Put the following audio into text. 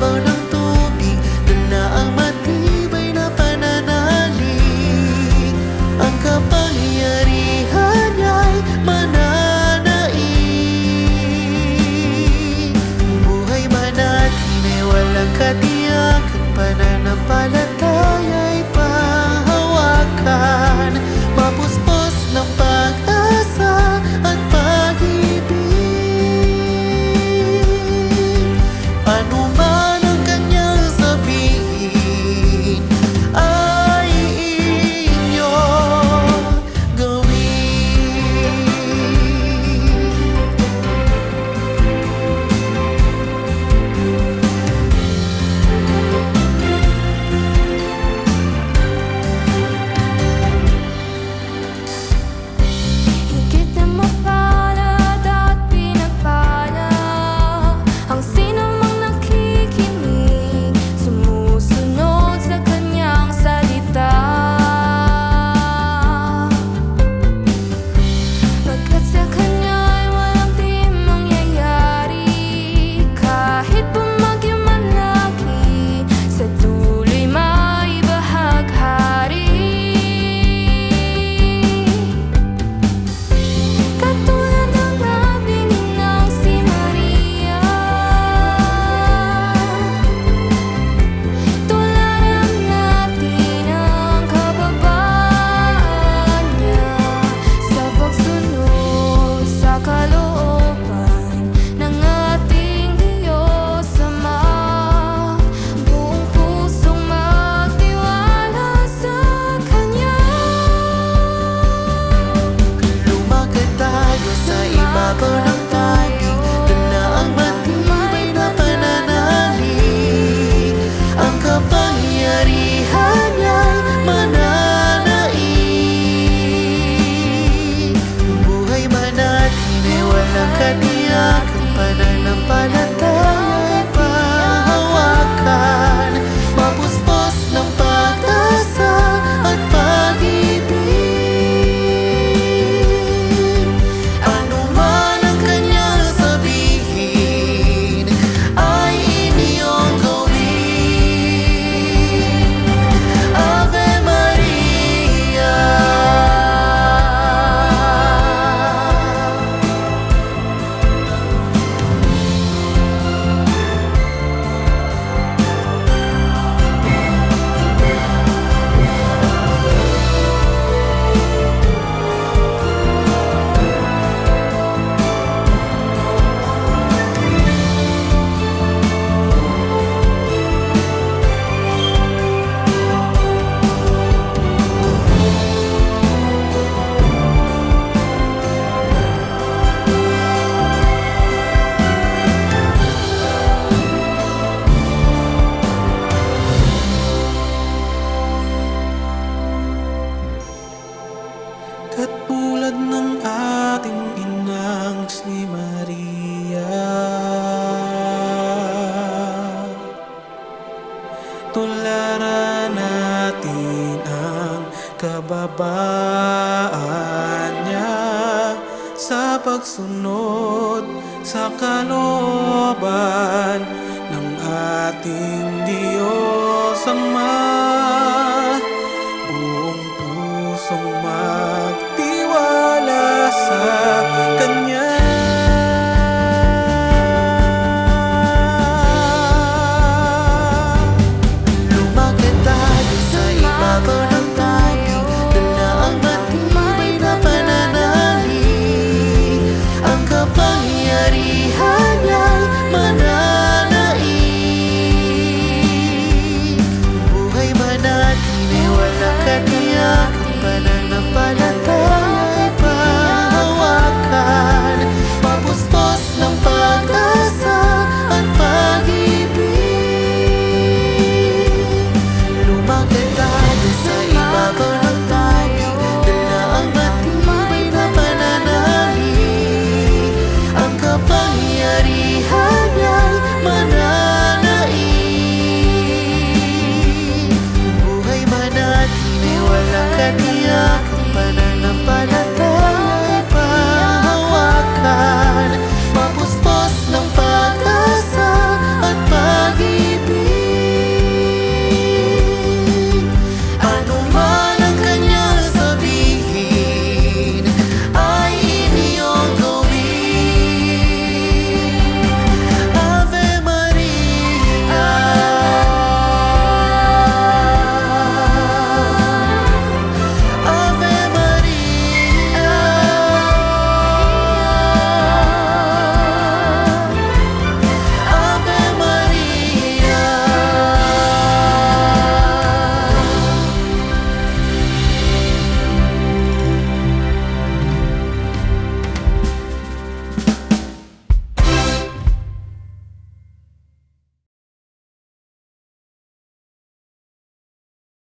never. Katulad ng ating inang si Maria. Tularan natin ang kababaan niya Sa pagsunod sa kalooban ng ating Diyos Ama kapangyarihan Buhay man natin ay walang